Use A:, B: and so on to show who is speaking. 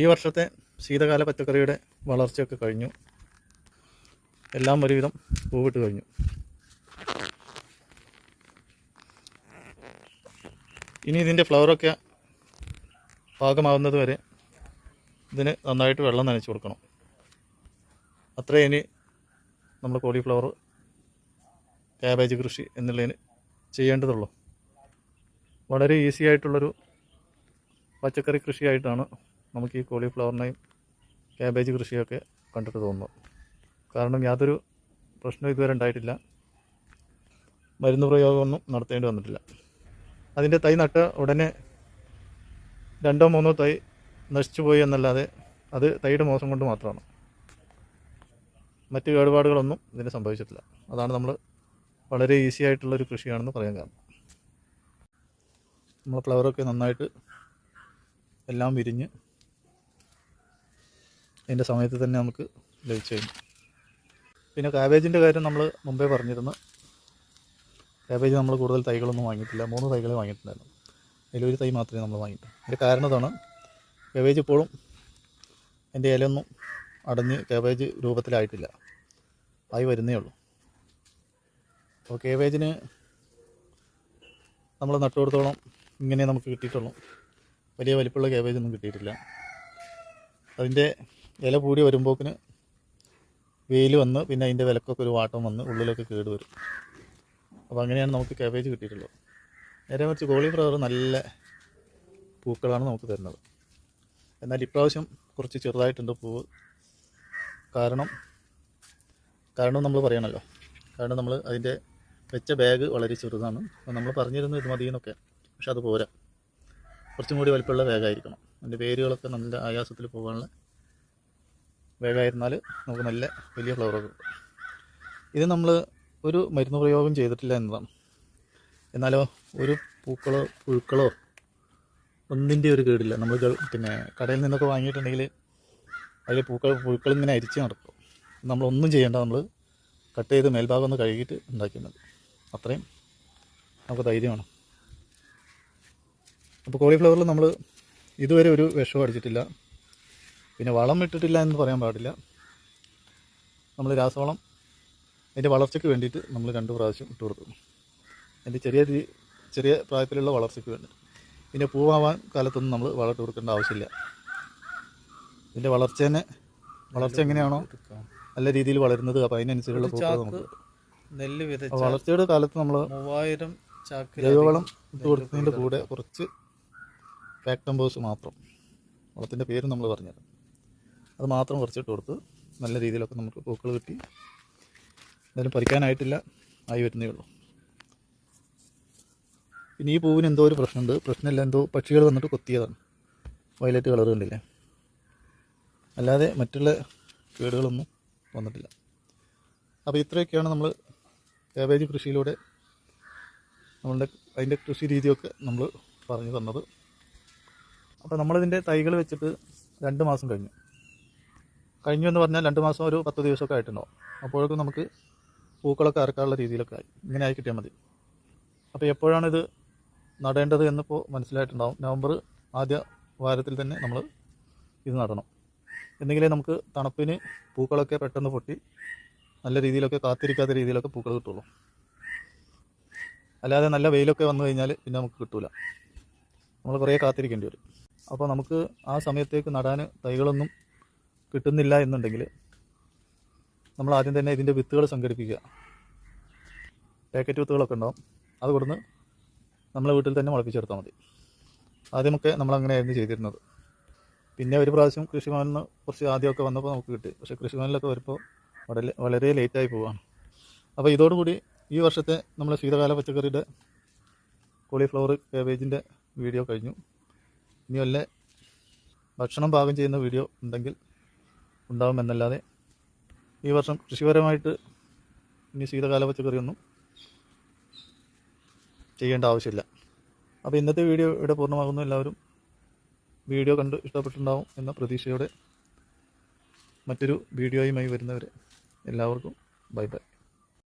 A: ഈ വർഷത്തെ ശീതകാല പച്ചക്കറിയുടെ വളർച്ചയൊക്കെ കഴിഞ്ഞു. എല്ലാം ഒരുവിധം പൂവിട്ട് കഴിഞ്ഞു. ഇനി ഇതിന്റെ ഫ്ലവറൊക്കെ പാകമാവുന്നത് വരെ ഇതിന് നന്നായിട്ട് വെള്ളം നനച്ചു കൊടുക്കണം. അത്രേ ഇനി നമ്മൾ കോളിഫ്ലവർ ക്യാബേജ് കൃഷി എന്നുള്ളതിന് ചെയ്യേണ്ടതുള്ളൂ. വളരെ ഈസി ആയിട്ടുള്ളൊരു പച്ചക്കറി കൃഷിയായിട്ടാണ് നമുക്ക് ഈ കോളിഫ്ലവറിനെയും ക്യാബേജ് കൃഷിയൊക്കെ കണ്ടിട്ട് തോന്നുന്നു. കാരണം യാതൊരു പ്രശ്നവും ഇതുവരെ ഉണ്ടായിട്ടില്ല. മരുന്ന് പ്രയോഗമൊന്നും നടത്തേണ്ടി വന്നിട്ടില്ല. അതിന്റെ തൈ നട്ട ഉടനെ രണ്ടോ മൂന്നോ തൈ നശിച്ചു പോയി എന്നല്ലാതെ അത് തൈയുടെ മോശം കൊണ്ട് മാത്രമാണ്. മറ്റ് കേടുപാടുകളൊന്നും ഇതിന് സംഭവിച്ചിട്ടില്ല. അതാണ് നമ്മൾ വളരെ ഈസി ആയിട്ടുള്ളൊരു കൃഷിയാണെന്ന് പറയാൻ കാരണം. നമ്മൾ ഫ്ലവറൊക്കെ നന്നായിട്ട് എല്ലാം വിരിഞ്ഞ് അതിന്റെ സമയത്ത് തന്നെ നമുക്ക് ലഭിച്ചു കഴിഞ്ഞു. പിന്നെ കാബേജിന്റെ കാര്യം നമ്മൾ മുമ്പേ പറഞ്ഞിരുന്നു. കാബേജ് നമ്മൾ കൂടുതൽ തൈകളൊന്നും വാങ്ങിയിട്ടില്ല. മൂന്ന് തൈകളെ വാങ്ങിയിട്ടുണ്ടായിരുന്നു. അതിലൊരു തൈ മാത്രമേ നമ്മൾ വാങ്ങിയിട്ടുള്ളൂ അതിന്റെ കാരണം ഇതാണ്. കാബേജ് ഇപ്പോഴും എന്റെ ഇലയൊന്നും അടഞ്ഞ് കാബേജ് രൂപത്തിലായിട്ടില്ല. ആയി വരുന്നേ ഉള്ളൂ. അപ്പോൾ കേബേജിന് നമ്മൾ നട്ടുകൊടുത്തോളം ഇങ്ങനെ നമുക്ക് കിട്ടിയിട്ടുള്ളൂ. വലിയ വലിപ്പമുള്ള കേബേജൊന്നും കിട്ടിയിട്ടില്ല. അതിന്റെ ഇല കൂടി വരുമ്പോക്കിന് വെയിൽ വന്ന് പിന്നെ അതിന്റെ വിലക്കൊക്കെ ഒരു വാട്ടം വന്ന് ഉള്ളിലൊക്കെ കേട് വരും. അപ്പോൾ അങ്ങനെയാണ് നമുക്ക് കേബേജ് കിട്ടിയിട്ടുള്ളത്. നേരെ മറിച്ച് കോളിഫ്ലവർ നല്ല പൂക്കളാണ് നമുക്ക് തരുന്നത്. എന്നാൽ ഇപ്രാവശ്യം കുറച്ച് ചെറുതായിട്ടുണ്ട് പൂവ്. കാരണം കാരണം നമ്മൾ പറയണമല്ലോ കാരണം നമ്മൾ അതിന്റെ വെച്ച ബാഗ് വളരെ ചെറുതാണ്. അപ്പോൾ നമ്മൾ പറഞ്ഞിരുന്നു ഇത് മതി എന്നൊക്കെ പക്ഷെ അത് പോരാ. കുറച്ചും കൂടി വലിപ്പമുള്ള ബാഗായിരിക്കണം അതിന്റെ വേരുകളൊക്കെ നല്ല ആയാസത്തിൽ പോകാനുള്ള ബാഗായിരുന്നാൽ നമുക്ക് നല്ല വലിയ ഫ്ലവറൊക്കെ ഇത് നമ്മൾ ഒരു മരുന്ന് പ്രയോഗം ചെയ്തിട്ടില്ല എന്നതാണ്. എന്നാലോ ഒരു പൂക്കളോ പുഴുക്കളോ ഒന്നിന്റെ ഒരു കേടില്ല. നമ്മൾ പിന്നെ കടയിൽ നിന്നൊക്കെ വാങ്ങിയിട്ടുണ്ടെങ്കിൽ അതിൽ പൂക്കൾ പുഴുക്കൾ ഇങ്ങനെ അരിച്ച് നടക്കും. നമ്മളൊന്നും ചെയ്യേണ്ട നമ്മൾ കട്ട് ചെയ്ത് മേൽഭാഗം ഒന്ന് കഴുകിയിട്ട് ഉണ്ടാക്കുന്നത് അത്രയും നമുക്ക് ധൈര്യമാണ്. അപ്പോൾ കോളിഫ്ലവറിൽ നമ്മൾ ഇതുവരെ ഒരു വിഷവും അടിച്ചിട്ടില്ല. പിന്നെ വളം ഇട്ടിട്ടില്ല എന്ന് പറയാൻ പാടില്ല. നമ്മൾ രാസവളം അതിന്റെ വളർച്ചയ്ക്ക് വേണ്ടിയിട്ട് നമ്മൾ രണ്ട് പ്രാവശ്യം ഇട്ട് കൊടുത്തു അതിന്റെ ചെറിയ ചെറിയ പ്രായത്തിലുള്ള വളർച്ചയ്ക്ക് വേണ്ടി. പിന്നെ പൂവാവാൻ കാലത്തൊന്നും നമ്മൾ വളം ഇട്ട് കൊടുക്കേണ്ട ആവശ്യമില്ല. ഇതിന്റെ വളർച്ചേനെ വളർച്ച എങ്ങനെയാണോ നല്ല രീതിയിൽ വളരുന്നത്. അപ്പോൾ അതിനനുസരിച്ചുള്ള പൂക്കൾ നമുക്ക്
B: നെല്ല് വിതച്ച
A: വളർച്ചയുടെ കാലത്ത് നമ്മൾ
B: മൂവായിരം ചാക്ക്
A: ജൈവവളം ഇട്ട് കൊടുക്കുന്നതിന്റെ കൂടെ കുറച്ച് ഫാക്ടംബോസ് മാത്രം. വളത്തിന്റെ പേര് നമ്മൾ പറഞ്ഞുതരാം. അത് മാത്രം കുറച്ചിട്ട് കൊടുത്ത് നല്ല രീതിയിലൊക്കെ നമുക്ക് പൂക്കൾ കിട്ടി. എന്തായാലും പറിക്കാനായിട്ടില്ല. ആയി വരുന്നേ ഉള്ളൂ. പിന്നെ ഈ പൂവിന് എന്തോ ഒരു പ്രശ്നമുണ്ട്. പ്രശ്നമില്ല. എന്തോ പക്ഷികൾ വന്നിട്ട് കൊത്തിയതാണ്. വയലറ്റ് കളർ കണ്ടില്ലേ? അല്ലാതെ മറ്റുള്ള കേടുകളൊന്നും വന്നിട്ടില്ല. അപ്പോൾ ഇത്രയൊക്കെയാണ് നമ്മൾ കാബേജ് കൃഷിയിലൂടെ നമ്മളുടെ അതിന്റെ കൃഷി രീതിയൊക്കെ നമ്മൾ പറഞ്ഞു തന്നത്. അപ്പോൾ നമ്മളിതിന്റെ തൈകൾ വെച്ചിട്ട് രണ്ട് മാസം കഴിഞ്ഞു. കഴിഞ്ഞു എന്ന് പറഞ്ഞാൽ രണ്ട് മാസം ഒരു പത്ത് ദിവസമൊക്കെ ആയിട്ടുണ്ടാവും. അപ്പോഴേക്കും നമുക്ക് പൂക്കളൊക്കെ അറക്കാനുള്ള രീതിയിലൊക്കെ ആയി. ഇങ്ങനെ ആയി കിട്ടിയാൽ മതി. അപ്പോൾ എപ്പോഴാണ് ഇത് നടേണ്ടത് എന്നിപ്പോൾ മനസ്സിലായിട്ടുണ്ടാവും. നവംബർ ആദ്യ വാരത്തിൽ തന്നെ നമ്മൾ ഇത് നടണം. എന്തെങ്കിലേ നമുക്ക് തണുപ്പിന് പൂക്കളൊക്കെ പെട്ടെന്ന് പൊട്ടി നല്ല രീതിയിലൊക്കെ കാത്തിരിക്കാത്ത രീതിയിലൊക്കെ പൂക്കൾ കിട്ടുള്ളൂ. അല്ലാതെ നല്ല വെയിലൊക്കെ വന്നു കഴിഞ്ഞാൽ പിന്നെ നമുക്ക് കിട്ടൂല. നമ്മൾ കുറേ കാത്തിരിക്കേണ്ടി വരും. അപ്പോൾ നമുക്ക് ആ സമയത്തേക്ക് നടാൻ തൈകളൊന്നും കിട്ടുന്നില്ല എന്നുണ്ടെങ്കിൽ നമ്മൾ ആദ്യം തന്നെ ഇതിന്റെ വിത്തുകൾ സംഘടിപ്പിക്കുക. പാക്കറ്റ് വിത്തുകളൊക്കെ ഉണ്ടാവും. അത് കൊടുന്ന് നമ്മളെ വീട്ടിൽ തന്നെ മുളപ്പിച്ചെടുത്താൽ മതി. ആദ്യമൊക്കെ നമ്മൾ അങ്ങനെയായിരുന്നു ചെയ്തിരുന്നത്. പിന്നെ ഒരു പ്രാവശ്യം കൃഷിഭവനിൽ നിന്ന് കുറച്ച് ആദ്യമൊക്കെ വന്നപ്പോൾ നമുക്ക് കിട്ടി. പക്ഷേ കൃഷിഭവനിലൊക്കെ വരുമ്പോൾ വളരെ വളരെ ലേറ്റായി പോവാണ്. അപ്പോൾ ഇതോടുകൂടി ഈ വർഷത്തെ നമ്മളെ ശീതകാല പച്ചക്കറിയുടെ കോളിഫ്ലവർ കാബേജിന്റെ വീഡിയോ കഴിഞ്ഞു. ഇനി വല്ല ഭക്ഷണം പാകം ചെയ്യുന്ന വീഡിയോ ഉണ്ടെങ്കിൽ ഉണ്ടാവുമെന്നല്ലാതെ ഈ വർഷം കൃഷിപരമായിട്ട് ഇനി ശീതകാല പച്ചക്കറിയൊന്നും ചെയ്യേണ്ട ആവശ്യമില്ല. അപ്പോൾ ഇന്നത്തെ വീഡിയോ ഇവിടെ പൂർണമാകുന്നു. എല്ലാവരും വീഡിയോ കണ്ട് ഇഷ്ടപ്പെട്ടിട്ടുണ്ടാവും എന്ന പ്രതീക്ഷയോടെ മറ്റൊരു വീഡിയോയുമായി വരുന്നവരെ എല്ലാവർക്കും ബൈ ബൈ.